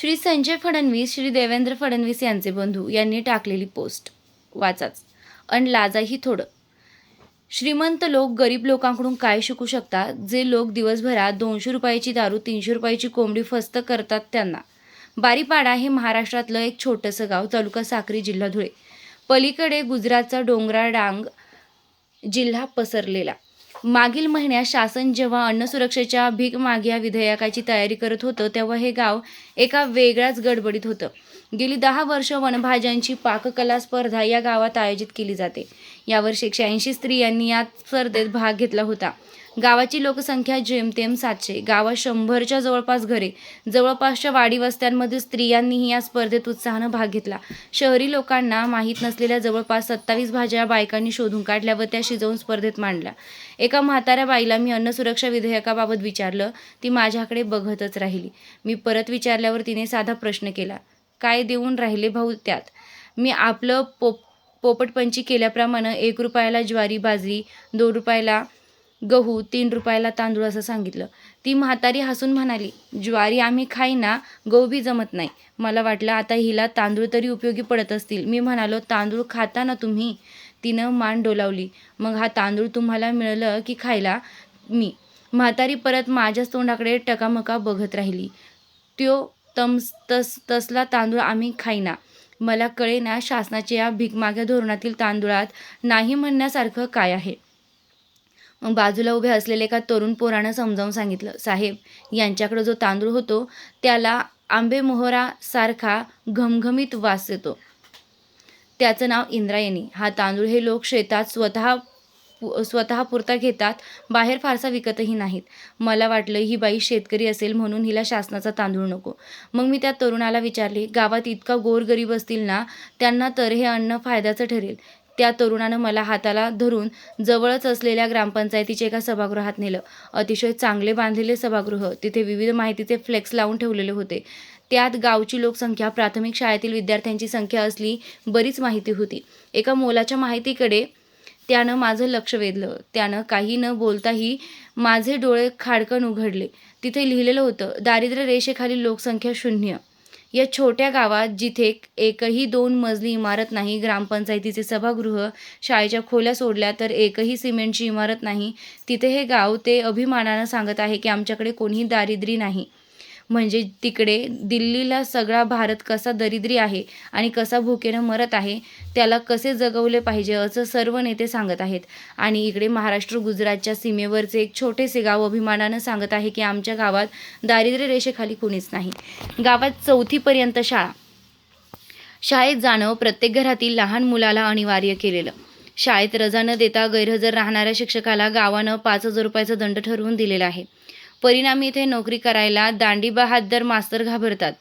श्री संजय फडणवीस श्री देवेंद्र फडणवीस यांचे बंधू यांनी टाकलेली पोस्ट. वाचाच. अन लाजाही थोडं. श्रीमंत लोक गरीब लोकांकडून काय शिकू शकतात जे लोक दिवसभरात दोनशे रुपयाची दारू तीनशे रुपयाची कोंबडी फस्त करतात त्यांना. बारीपाडा हे महाराष्ट्रातलं एक छोटंसं गाव तालुका साक्री जिल्हा धुळे. पलीकडे गुजरातचा डोंगराळ डांग जिल्हा पसरलेला. मागील महिन्यात शासन जेव्हा अन्न सुरक्षेच्या भीक माग्या विधेयकाची तयारी करत होतं तेव्हा हे गाव एका वेगळ्याच गडबडीत होतं. गेली दहा वर्ष वनभाज्यांची पाककला स्पर्धा या गावात आयोजित केली जाते. यावर्षी एकशे ऐंशी स्त्रियांनी या स्पर्धेत भाग घेतला होता. गावाची लोकसंख्या जेमतेम सातशे. गावात शंभरच्या जवळपास घरे. जवळपासच्या वाडी वस्त्यांमधील स्त्रियांनीही या स्पर्धेत उत्साहानं भाग घेतला. शहरी लोकांना माहीत नसलेल्या जवळपास सत्तावीस भाज्या बायकांनी शोधून काढल्या व त्या शिजवून स्पर्धेत मांडल्या. एका म्हाताऱ्या बाईला मी अन्न सुरक्षा विधेयकाबाबत विचारलं. ती माझ्याकडे बघतच राहिली. मी परत विचारल्यावर तिने साधा प्रश्न केला. काय देऊन राहिले भाऊ त्यात? मी आपलं पोप पोपटपंची केल्याप्रमाणे एक रुपयाला ज्वारी बाजरी दोन रुपयाला गहू तीन रुपयाला तांदूळ असं सांगितलं. ती म्हातारी हसून म्हणाली ज्वारी आम्ही खाईना गहू बी जमत नाही. मला वाटलं आता हिला तांदूळ तरी उपयोगी पडत असतील. मी म्हणालो तांदूळ खाता ना तुम्ही? तिनं मान डोलावली. मग हा तांदूळ तुम्हाला मिळलं की खायला? मी. म्हातारी परत माझ्याच तोंडाकडे टकामका बघत राहिली. त्यो तमस तस तसला तांदूळ आम्ही खाईना मला कळेना शासनाच्या या भीकमाग्या धोरणातील तांदूळात नाही म्हणण्यासारखं काय आहे? मग बाजूला उभे असलेले एका तरुण पोरानं समजावून सांगितलं साहेब यांच्याकडे जो तांदूळ होतो त्याला आंबेमोहरासारखा घमघमीत वास येतो. त्याचं नाव इंद्रायणी. हा तांदूळ हे लोक शेतात स्वतः पु- स्वतः पुरता घेतात बाहेर फारसा विकतही नाहीत. मला वाटलं ही बाई शेतकरी असेल म्हणून हिला शासनाचा तांदूळ नको. मग मी त्या तरुणाला विचारले गावात इतका गोरगरीब असतील ना त्यांना तर हे अन्न फायद्याचं ठरेल. त्या तरुणानं मला हाताला धरून जवळच असलेल्या ग्रामपंचायतीच्या एका सभागृहात नेलं. अतिशय चांगले बांधलेले सभागृह तिथे विविध माहितीचे फ्लेक्स लावून ठेवलेले होते. त्यात गावची लोकसंख्या प्राथमिक शाळेतील विद्यार्थ्यांची संख्या असली बरीच माहिती होती. एका मोलाच्या माहितीकडे त्यानं माझं लक्ष वेधलं. त्यानं काही न बोलताही माझे डोळे खाडकन उघडले. तिथे लिहिलेलं होतं दारिद्र्य रेषेखाली लोकसंख्या शून्य. या छोट्या गावात जिथे एकही दोन मजली इमारत नाही ग्रामपंचायतीचे सभागृह शाळेच्या खोल्या सोडल्या तर एकही सिमेंटची इमारत नाही तिथे हे गाव ते अभिमानानं सांगत आहे की आमच्याकडे कोणीही दारिद्र्य नाही. म्हणजे तिकडे दिल्लीला सगळा भारत कसा दरिद्री आहे आणि कसा भुकेनं मरत आहे त्याला कसे जगवले पाहिजे असं सर्व नेते सांगत आहेत. आणि इकडे महाराष्ट्र गुजरातच्या सीमेवरचे एक छोटेसे गाव अभिमानानं सांगत आहे की आमच्या गावात दारिद्र्य रेषेखाली कोणीच नाही. गावात चौथीपर्यंत शाळा. शाळेत जाणं प्रत्येक घरातील लहान मुलाला अनिवार्य केलेलं. शाळेत रजा न देता गैरहजर राहणाऱ्या शिक्षकाला गावानं पाच हजार रुपयाचा दंड ठरवून दिलेला आहे. परिणामी इथे नोकरी करायला दांडी बहादर मास्तर घाबरतात.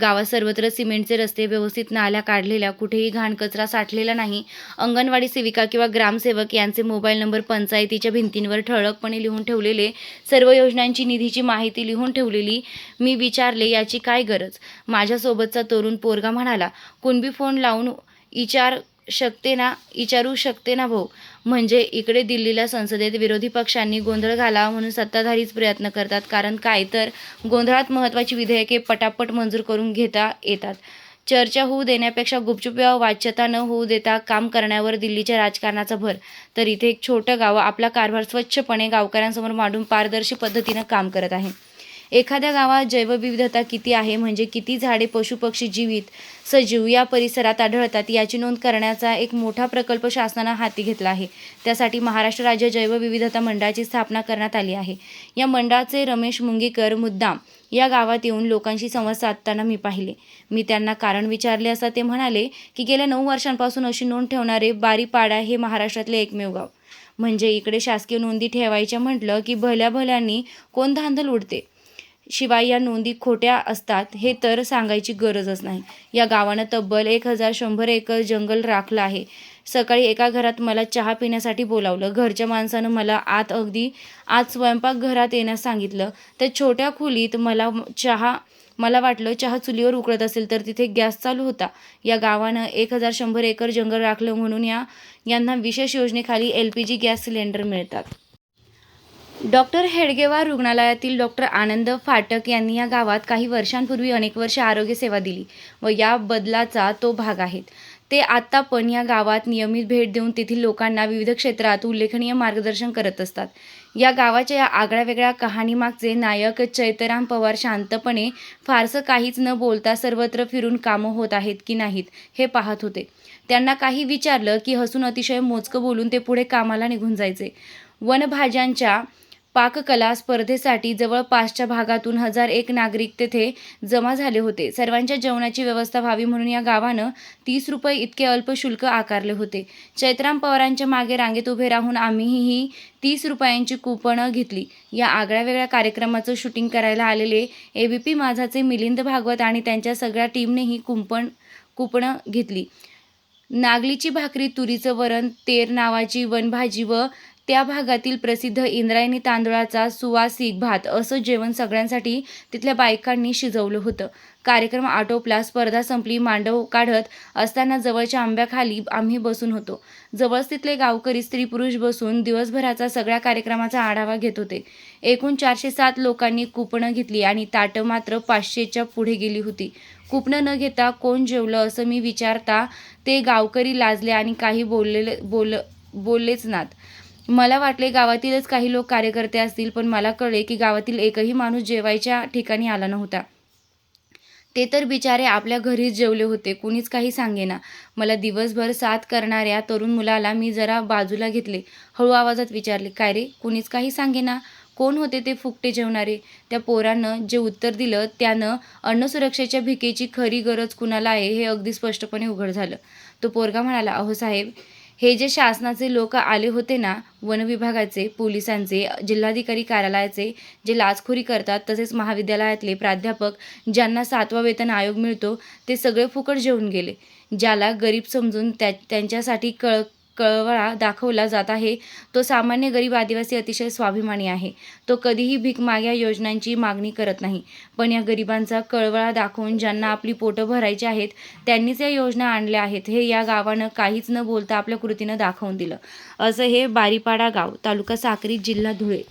गावात सर्वत्र सिमेंटचे रस्ते व्यवस्थित नाल्या काढलेल्या कुठेही घाण कचरा साठलेला नाही. अंगणवाडी सेविका किंवा ग्रामसेवक यांचे मोबाईल नंबर पंचायतीच्या भिंतींवर ठळकपणे लिहून ठेवलेले सर्व योजनांची निधीची माहिती लिहून ठेवलेली मी विचारले याची काय गरज? माझ्यासोबतचा तरुण पोरगा म्हणाला कुणबी फोन लावून विचार शकते ना विचारू शकते ना भाऊ. म्हणजे इकडे दिल्लीला संसदेत विरोधी पक्षांनी गोंधळ घालावा म्हणून सत्ताधारीच प्रयत्न करतात. कारण काय तर गोंधळात महत्त्वाची विधेयके पटापट मंजूर करून घेता येतात. चर्चा होऊ देण्यापेक्षा गुपचूप वाच्यता न होऊ देता काम करण्यावर दिल्लीच्या राजकारणाचा भर. तर इथे एक छोटं गाव आपला कारभार स्वच्छपणे गावकऱ्यांसमोर मांडून पारदर्शी पद्धतीनं काम करत आहे. एखाद्या गावात जैवविविधता किती आहे म्हणजे किती झाडे पशुपक्षी जीवित सजीव या परिसरात आढळतात याची नोंद करण्याचा एक मोठा प्रकल्प शासनानं हाती घेतला आहे. त्यासाठी महाराष्ट्र राज्य जैवविविधता मंडळाची स्थापना करण्यात आली आहे. या मंडळाचे रमेश मुंगीकर मुद्दाम या गावात येऊन लोकांशी संवाद साधताना मी पाहिले. मी त्यांना कारण विचारले असता ते म्हणाले की गेल्या नऊ वर्षांपासून अशी नोंद ठेवणारे बारीपाडा हे महाराष्ट्रातले एकमेव गाव. म्हणजे इकडे शासकीय नोंदी ठेवायच्या म्हटलं की भल्या भल्यांनी कोण धांदल उडते? शिवाय या नोंदी खोट्या असतात हे तर सांगायची गरजच नाही. या गावानं तब्बल एक हजार शंभर एकर जंगल राखलं आहे. सकाळी एका घरात मला चहा पिण्यासाठी बोलावलं. घरच्या माणसानं मला आत अगदी आत स्वयंपाकघरात येण्यास सांगितलं. तर छोट्या खोलीत मला चहा मला वाटलं चहा चुलीवर उकळत असेल तर तिथे गॅस चालू होता. या गावानं एक हजार शंभर एकर जंगल राखलं म्हणून या यांना विशेष योजनेखाली L P G gas cylinder मिळतात. डॉक्टर हेडगेवार रुग्णालयातील डॉक्टर आनंद फाटक यांनी या गावात काही वर्षांपूर्वी अनेक वर्षे आरोग्य सेवा दिली व या बदलाचा तो भाग आहेत. ते आत्ता पण या गावात नियमित भेट देऊन तेथील लोकांना विविध क्षेत्रात उल्लेखनीय मार्गदर्शन करत असतात. या गावाच्या या आगळ्या वेगळ्या कहाणीमागचे नायक चैतराम पवार शांतपणे फारसं काहीच न बोलता सर्वत्र फिरून कामं होत आहेत की नाहीत हे पाहत होते. त्यांना काही विचारलं की हसून अतिशय मोजकं बोलून ते पुढे कामाला निघून जायचे. वनभाज्यांच्या पाककला स्पर्धेसाठी जवळपासच्या भागातून हजार एक नागरिक तेथे जमा झाले होते. सर्वांच्या जेवणाची व्यवस्था व्हावी म्हणून या गावानं तीस रुपये इतके अल्पशुल्क आकारले होते. चैत्राम पवारांच्या मागे रांगेत उभे राहून आम्हीही ही तीस रुपयांची कुपनं घेतली. या आगळ्या वेगळ्या कार्यक्रमाचं शूटिंग करायला आलेले ए बी पी माझाचे मिलिंद भागवत आणि त्यांच्या सगळ्या टीमनेही कुंपण कुपणं घेतली. नागलीची भाकरी तुरीचं वरण तेर नावाची वनभाजी व त्या भागातील प्रसिद्ध इंद्रायणी तांदळाचा सुवासिक भात असं जेवण सगळ्यांसाठी तिथल्या बायकांनी शिजवलं होतं. कार्यक्रम आटोपला स्पर्धा संपली मांडव काढत असताना जवळच्या आंब्याखाली आम्ही बसून होतो. जवळच तिथले गावकरी स्त्री पुरुष बसून दिवसभराचा सगळ्या कार्यक्रमाचा आढावा घेत होते. एकूण चारशे सात लोकांनी कुपणं घेतली आणि ताटं मात्र पाचशेच्या पुढे गेली होती. कुपणं न घेता कोण जेवलं असं मी विचारता ते गावकरी लाजले आणि काही बोललेले बोल बोललेच नात. मला वाटले गावातीलच काही लोक कार्यकर्ते असतील पण मला कळले की गावातील एकही माणूस जेवायच्या ठिकाणी आला नव्हता. ते तर बिचारे आपल्या घरीच जेवले होते कुणीच काही सांगेना. मला दिवसभर साथ करणाऱ्या तरुण मुलाला मी जरा बाजूला घेतले. हळू आवाजात विचारले काय रे कुणीच काही सांगेना? कोण होते ते फुकटे जेवणारे त्या पोरानं जे उत्तर दिलं त्यानं अन्नसुरक्षेच्या भिकेची खरी गरज कुणाला आहे हे अगदी स्पष्टपणे उघड झालं. तो पोरगा म्हणाला अहो साहेब हे जे शासनाचे लोक आले होते ना वनविभागाचे पोलिसांचे जिल्हाधिकारी कार्यालयाचे जे लाचखोरी करतात तसेच महाविद्यालयातले प्राध्यापक ज्यांना सातवा वेतन आयोग मिळतो ते सगळे फुकट जेवून गेले. ज्याला गरीब समजून त्या त्यांच्यासाठी कळ कळवळा दाखवला जात आहे. तो सामान्य गरीब आदिवासी अतिशय स्वाभिमानी आहे. तो कधीही भीक माग्या योजनांची मागणी करत नाही. पण या गरिबांचा कळवळा दाखवून ज्यांना आपली पोटं भरायची आहेत त्यांनीच या योजना आणल्या आहेत. हे या गावानं काहीच न बोलता आपल्या कृतीनं दाखवून दिलं. असं हे बारीपाडा गाव तालुका साक्री जिल्हा धुळे.